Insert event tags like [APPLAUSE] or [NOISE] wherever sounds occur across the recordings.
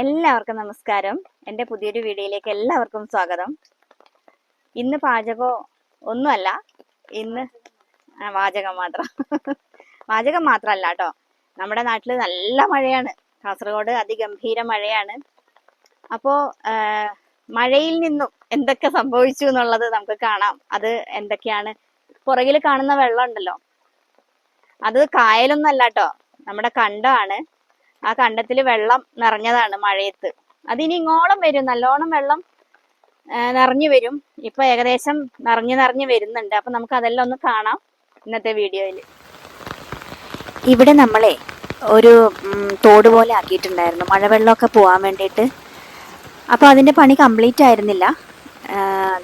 എല്ലാവർക്കും നമസ്കാരം. എന്റെ പുതിയൊരു വീഡിയോയിലേക്ക് എല്ലാവർക്കും സ്വാഗതം. ഇന്ന് പാചകം ഒന്നുമല്ല ഇന്ന് വാചകം മാത്രം. വാചകം മാത്രമല്ല കേട്ടോ. നമ്മുടെ നാട്ടിൽ നല്ല മഴയാണ്. കാസർഗോഡ് അതിഗംഭീര മഴയാണ്. അപ്പോൾ മഴയിൽ നിന്നും എന്തൊക്കെ സംഭവിച്ചു എന്നുള്ളത് നമുക്ക് കാണാം. അത് എന്തൊക്കെയാണ്? പുറകിൽ കാണുന്ന വെള്ളം ഉണ്ടല്ലോ. അത് കായലൊന്നും അല്ല കേട്ടോ. നമ്മുടെ കണ്ടമാണ് ആ കണ്ടത്തിൽ വെള്ളം നിറഞ്ഞതാണ് മഴയത്ത്. അതിനി ഇങ്ങോളം വരും. നല്ലോണം വെള്ളം നിറഞ്ഞു വരും. ഇപ്പൊ ഏകദേശം നിറഞ്ഞു നിറഞ്ഞു വരുന്നുണ്ട്. അപ്പൊ നമുക്ക് അതെല്ലാം ഒന്ന് കാണാം ഇന്നത്തെ വീഡിയോയിൽ. ഇവിടെ നമ്മളെ ഒരു തോട് പോലെ ആക്കിയിട്ടുണ്ടായിരുന്നു. മഴവെള്ളമൊക്കെ പോകാൻ വേണ്ടിയിട്ട്. അപ്പോൾ അതിന്റെ പണി കംപ്ലീറ്റ് ആയിരുന്നില്ല.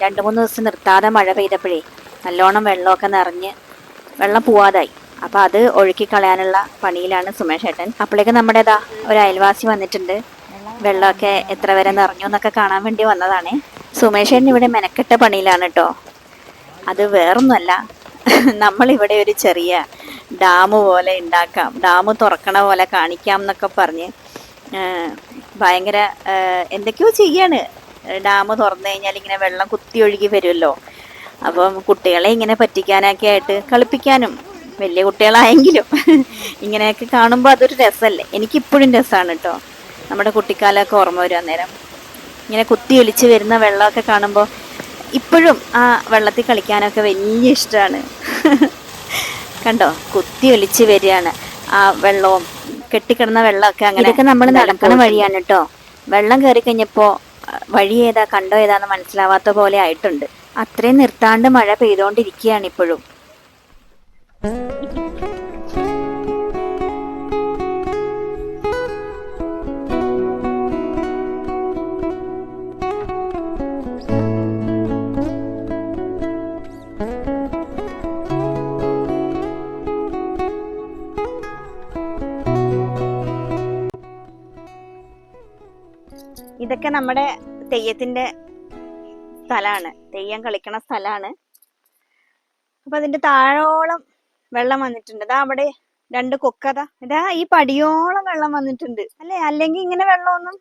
രണ്ട് മൂന്ന് ദിവസം നിർത്താതെ മഴ പെയ്തപ്പോഴേ നല്ലോണം വെള്ളമൊക്കെ നിറഞ്ഞ് വെള്ളം പോവാതായി. അപ്പോൾ അത് ഒഴുക്കി കളയാനുള്ള പണിയിലാണ് സുമേഷ് ഏട്ടൻ. അപ്പോഴേക്ക് നമ്മുടെ ഇതാ ഒരു അയൽവാസി വന്നിട്ടുണ്ട്. വെള്ളമൊക്കെ എത്ര വരെ നിറഞ്ഞു എന്നൊക്കെ കാണാൻ വേണ്ടി വന്നതാണ്. സുമേഷ് ഏട്ടൻ ഇവിടെ മെനക്കെട്ട പണിയിലാണ് കേട്ടോ. അത് വേറൊന്നുമല്ല. നമ്മളിവിടെ ഒരു ചെറിയ ഡാം പോലെ ഉണ്ടാക്കാം. ഡാം തുറക്കണ പോലെ കാണിക്കാം എന്നൊക്കെ പറഞ്ഞ് ഭയങ്കര എന്തൊക്കെയോ ചെയ്യാണ്. ഡാം തുറന്നു കഴിഞ്ഞാൽ ഇങ്ങനെ വെള്ളം കുത്തി ഒഴുകി വരുമല്ലോ. അപ്പം കുട്ടികളെ ഇങ്ങനെ പറ്റിക്കാനൊക്കെ ആയിട്ട് കളിപ്പിക്കാനും വലിയ കുട്ടികളായെങ്കിലും [LAUGHS] ഇങ്ങനെയൊക്കെ കാണുമ്പോൾ അതൊരു രസമല്ലേ എനിക്കിപ്പോഴും രസമാണ് കേട്ടോ നമ്മുടെ കുട്ടിക്കാലമൊക്കെ ഓർമ്മ വരും അന്നേരം. ഇങ്ങനെ കുത്തി ഒലിച്ച് വരുന്ന വെള്ളമൊക്കെ കാണുമ്പോൾ ഇപ്പോഴും ആ വെള്ളത്തിൽ കളിക്കാനൊക്കെ വലിയ ഇഷ്ടമാണ് [LAUGHS] കണ്ടോ? കുത്തി ഒലിച്ച് വരികയാണ്. ആ വെള്ളവും കെട്ടിക്കിടന്ന വെള്ളമൊക്കെ അങ്ങനെ ഇതൊക്കെ നമ്മൾ നടക്കണ വഴിയാണ് കേട്ടോ വെള്ളം കയറി കഴിഞ്ഞപ്പോൾ വഴി ഏതാ കണ്ടോ ഏതാന്ന് മനസ്സിലാവാത്ത പോലെ ആയിട്ടുണ്ട്. അത്രയും നിർത്താണ്ട് മഴ പെയ്തുകൊണ്ടിരിക്കുകയാണ് ഇപ്പോഴും. ഇതൊക്കെ നമ്മുടെ തെയ്യത്തിന്റെ സ്ഥലമാണ്. തെയ്യം കളിക്കണ സ്ഥലമാണ്. അപ്പൊ അതിന്റെ താഴോളം വെള്ളം വന്നിട്ടുണ്ട്. ഇതാ അവിടെ രണ്ട് കൊക്കത ഇതാ ഈ പടിയോളം വെള്ളം വന്നിട്ടുണ്ട്. അല്ലെ? അല്ലെങ്കിൽ ഇങ്ങനെ വെള്ളമൊന്നും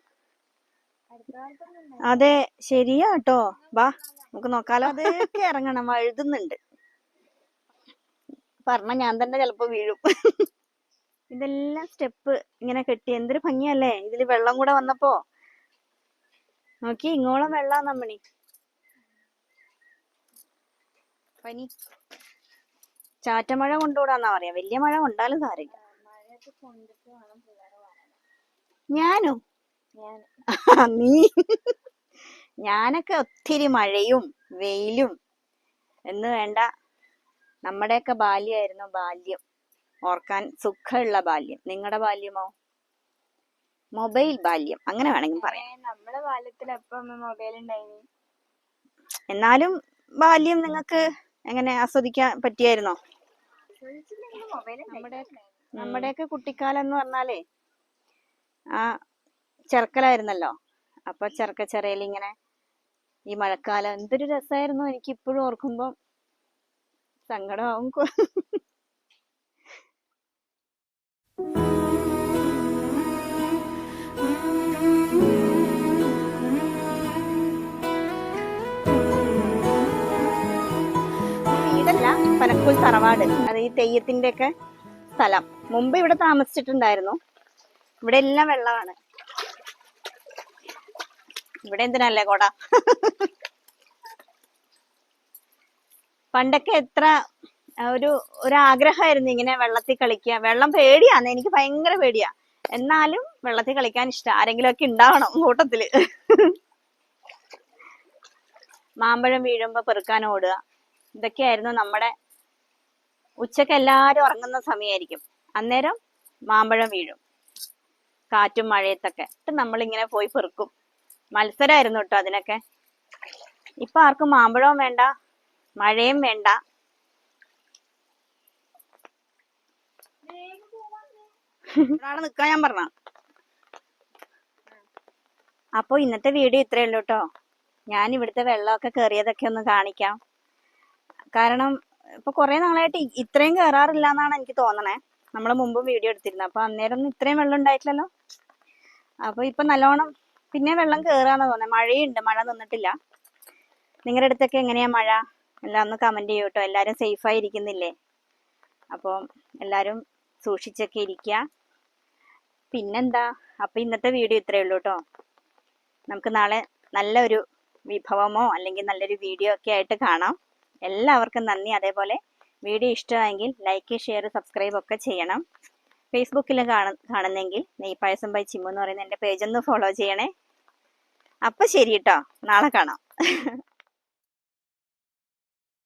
അതെ ശരിയാ കേട്ടോ വാ നമുക്ക് നോക്കാലോ. അതൊക്കെ ഇറങ്ങണം. വഴുതുന്നുണ്ട്. പറഞ്ഞ ഞാൻ തന്നെ ചിലപ്പോ വീഴും. ഇതെല്ലാം സ്റ്റെപ്പ് ഇങ്ങനെ കെട്ടി. എന്തൊരു ഭംഗിയല്ലേ? ഇതിൽ വെള്ളം കൂടെ വന്നപ്പോ. നോക്കി ഇങ്ങോളം വെള്ളാ നമ്മണി. പനി. ചാറ്റമഴ കൊണ്ടുകൂടാന്നാ പറയാ. വലിയ മഴ കൊണ്ടാലും സാരില്ല ഞാനോ? [LAUGHS] നീ? ഞാനൊക്കെ ഒത്തിരി മഴയും വെയിലും എന്ന് വേണ്ട. നമ്മുടെയൊക്കെ ബാല്യമായിരുന്നു ബാല്യം. ഓർക്കാൻ സുഖമുള്ള ബാല്യം. നിങ്ങളുടെ ബാല്യമോ? മൊബൈൽ ബാല്യം. അങ്ങനെ വേണമെങ്കിൽ പറയാം. നമ്മുടെ ബാല്യത്തിൽ എപ്പം മൊബൈൽ എന്നാലും ബാല്യം നിങ്ങൾക്ക് എങ്ങനെ ആസ്വദിക്കാൻ പറ്റിയായിരുന്നോ? നമ്മുടെ നമ്മുടെയൊക്കെ കുട്ടിക്കാലം എന്ന് പറഞ്ഞാലേ ആ ചെറുക്കലായിരുന്നല്ലോ. അപ്പൊ ചെറുക്ക ചെറിയൽ ഇങ്ങനെ ഈ മഴക്കാലം എന്തൊരു രസമായിരുന്നു എനിക്ക് ഇപ്പോഴും ഓർക്കുമ്പോ സങ്കടമാവും. പനക്കൂൽ തറവാട്. അത് ഈ തെയ്യത്തിന്റെ ഒക്കെ സ്ഥലം. മുമ്പ് ഇവിടെ താമസിച്ചിട്ടുണ്ടായിരുന്നു. ഇവിടെ എല്ലാം വെള്ളമാണ്. ഇവിടെ എന്തിനല്ലേ കൊട? പണ്ടൊക്കെ എത്ര ഒരു ഒരാഗ്രഹമായിരുന്നു ഇങ്ങനെ വെള്ളത്തിൽ കളിക്കുക വെള്ളം പേടിയാന്ന് എനിക്ക് ഭയങ്കര പേടിയാ. എന്നാലും വെള്ളത്തിൽ കളിക്കാൻ ഇഷ്ടം. ആരെങ്കിലും ഒക്കെ ഉണ്ടാവണം കൂട്ടത്തിൽ. മാമ്പഴം വീഴുമ്പോ പെറുക്കാൻ ഓടുക. ഇതൊക്കെയായിരുന്നു നമ്മുടെ ഉച്ചയ്ക്ക് എല്ലാരും ഉറങ്ങുന്ന സമയമായിരിക്കും അന്നേരം മാമ്പഴം വീഴും. കാറ്റും മഴയത്തൊക്കെ. നമ്മളിങ്ങനെ പോയി പെറുക്കും. മത്സരമായിരുന്നു കേട്ടോ അതിനൊക്കെ. ഇപ്പൊ ആർക്കും മാമ്പഴവും വേണ്ട മഴയും വേണ്ട. നിക്കാൻ ഞാൻ പറഞ്ഞ. അപ്പൊ ഇന്നത്തെ വീഡിയോ ഇത്രയേ ഉള്ളൂ കേട്ടോ. ഞാൻ ഇവിടുത്തെ വെള്ളമൊക്കെ കേറിയതൊക്കെ ഒന്ന് കാണിക്കാം. കാരണം ഇപ്പൊ കുറെ നാളായിട്ട് ഇത്രയും കയറാറില്ല എന്നാണ് എനിക്ക് തോന്നണേ. നമ്മൾ മുമ്പും വീഡിയോ എടുത്തിരുന്നത് അപ്പൊ അന്നേരം ഒന്നും ഇത്രയും വെള്ളം ഉണ്ടായിട്ടില്ലല്ലോ? അപ്പൊ ഇപ്പൊ നല്ലോണം പിന്നെ വെള്ളം കയറാന്ന് തോന്നുന്നത് മഴയുണ്ട്. മഴ നിന്നിട്ടില്ല. നിങ്ങളുടെ അടുത്തൊക്കെ എങ്ങനെയാ മഴ? എല്ലാം ഒന്ന് കമന്റ് ചെയ്യൂ കേട്ടോ എല്ലാരും സേഫായി ഇരിക്കുന്നില്ലേ അപ്പോൾ എല്ലാരും സൂക്ഷിച്ചൊക്കെ ഇരിക്കുക പിന്നെന്താ? അപ്പൊ ഇന്നത്തെ വീഡിയോ ഇത്രയേ ഉള്ളൂ കേട്ടോ നമുക്ക് നാളെ നല്ലൊരു വിഭവമോ അല്ലെങ്കിൽ നല്ലൊരു വീഡിയോ ഒക്കെ ആയിട്ട് കാണാം. എല്ലാവർക്കും നന്ദി. അതേപോലെ വീഡിയോ ഇഷ്ടമായെങ്കിൽ ലൈക്ക് ഷെയർ സബ്സ്ക്രൈബ് ഒക്കെ ചെയ്യണം. ഫേസ്ബുക്കിൽ കാണ കാണുന്നെങ്കിൽ നെയ്പായസം ബൈ ചിമ്മു എന്ന് പറയുന്ന എന്റെ പേജ് ഒന്ന് ഫോളോ ചെയ്യണേ. അപ്പം ശരി കേട്ടോ നാളെ കാണാം. [LAUGHS]